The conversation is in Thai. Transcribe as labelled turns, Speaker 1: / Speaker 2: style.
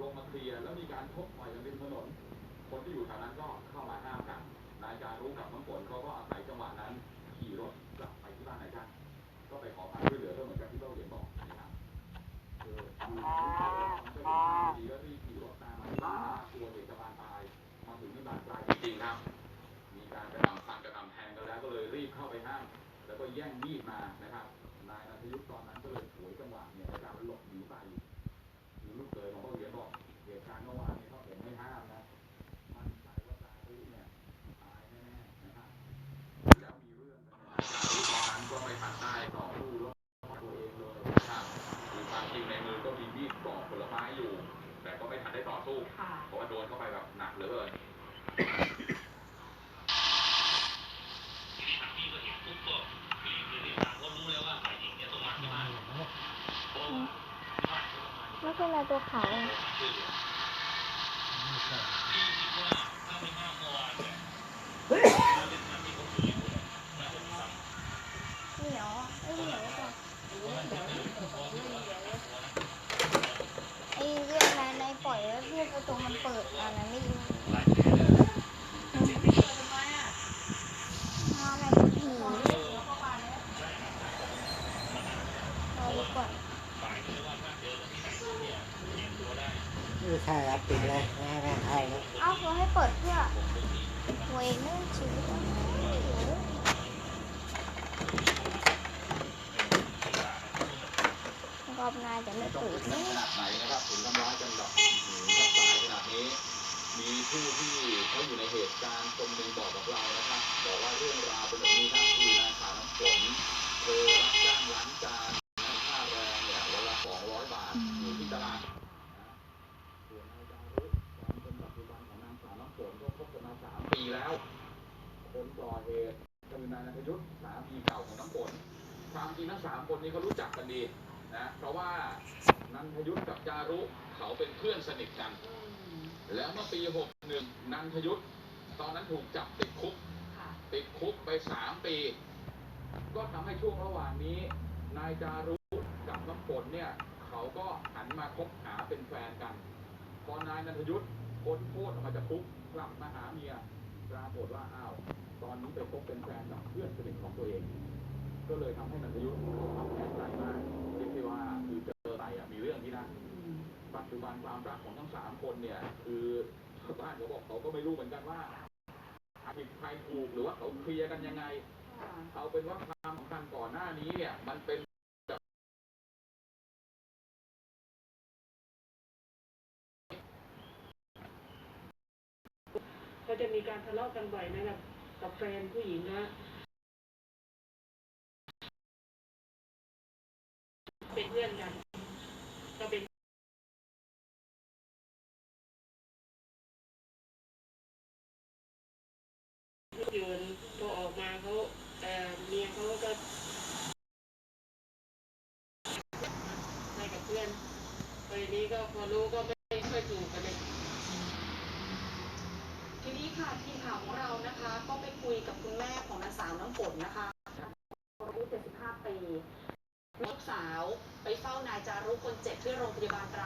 Speaker 1: ลงมาเคลียร์แล้วมีการชกต่อยกันริมถนน คนที่อยู่แถวนั้นก็เข้ามาห้ามกัน นายจารุกับน้ำฝนเขาก็อาศัยจังหวะนั้น ขี่รถกลับไปที่บ้านนายจ้างก็ไปขอความช่วยเหลือก็เหมือนกับที่เราเรียนบอกนะครับเออคือมันก็มีท่าดีแล้วรีบขี่รถตามมาที่บ้านนะกลัวเด็กจะบานปลาย มาถึงนี่บานปลายจริงๆครับ มีการกระทำฟันกระทำแทงกันแล้วก็เลยรีบเข้าไปห้าม แล้วก็แย่งมีดมานะครับ นายนันทยุทธ์ตอนนั้นก็เลยฉวยจังหวะเนี่ยในการหลบ ไม่ทันได้ต่อสู้ค่ะเพราะว่าโดนเข้าไปแบบหนักเหลือเกิน
Speaker 2: ทางพี่ก็เห็นปุ๊บก็รีบเลยรีบมาก็รู้แล้วว่าฝ่ายหญิงเนี่ยต้องมาที่บ้านเพราะว่าที่บ้านเขาต้องมา
Speaker 3: ไม่เป็นไรตัวขาวอะ
Speaker 2: ช่วยเหลือพี่คิดว่าถ้าไม่ห้ามเมื่อวานเนี่ยมันเป็นมันมีคนอื่นอยู่น่าจะทำ
Speaker 3: เหนียวอะไอ้เหนียวจ้ะไอ้เรื่องนั้นในปล่อยแล้วเรื่องประตูมันเปิดอันนั้นไม่รู้เอาอะไรมาผีรอดี กว่า
Speaker 2: เจอนไม่
Speaker 4: ใช่ครับปิดเลยไม่ให้แม่เข้าแล้ว
Speaker 3: เอ้าเขาให้เปิดเพื่อหวเองไม่ชีวิตอะรอบหน้าจะไม่
Speaker 1: ต้อง
Speaker 3: เปิดนะ
Speaker 1: ขนาดไหนนะครับถึงทำร้ายกันแบบหื เหตุคือนายนันทยุทธสามีเก่าของน้ำฝนความจริงทั้งสามคนนี้เขารู้จักกันดีนะเพราะว่านันทยุทธกับจารุเขาเป็นเพื่อนสนิทกัน แล้วเมื่อปี61นันทยุทธตอนนั้นถูกจับติดคุก
Speaker 5: ค่ะ
Speaker 1: ติดคุกไป3ปี ก็ทำให้ช่วงระหว่างนี้ นายจารุกับน้ำฝนเนี่ยเขาก็หันมาคบหาเป็นแฟนกัน พอนายนันทยุทธพ้นโทษออกมาจากคุกกลับมาหาเมีย ปรากฏว่าอ้าว ต อนนี้ไปคบเป็นแฟนกับเพื่อนสนิทของตัวเอง ก็เลยทำให้นันทยุทธเขาทำแผนใจมากเรียกได้ว่าคือเจอไปอะมีเรื่องที่นั่นปัจจุบันความรักของทั้งสามคนเนี่ย คือชาวบ้านเขาบอกเขาก็ไม่รู้เหมือนกันว่าผิดใครถูกหรือว่าเขาเคลียร์กันยังไงเอาเป็นว่าความสัมพันธ์ก่อนหน้านี้เนี่ย มันเป็น
Speaker 5: ก็จะมีการทะเลาะกันบ่อยนะกับ กับแฟนผู้หญิงนะเป็นเพื่อนกัน ก็เป็นยืนพอออกมาเขาเอ่อเมียเขาก็ให้กับเพื่อนตอนนี้ก็พอรู้ก็ไม่ค่อยถูกกั
Speaker 6: น ค่ะทีมข่าวของเรานะคะ ก็ไปคุยกับคุณแม่ของนางสาวน้ำฝนนะคะอายุ75ปีลูกสาวไปเฝ้านายจารุคนเจ็บที่โรงพยาบาลตรา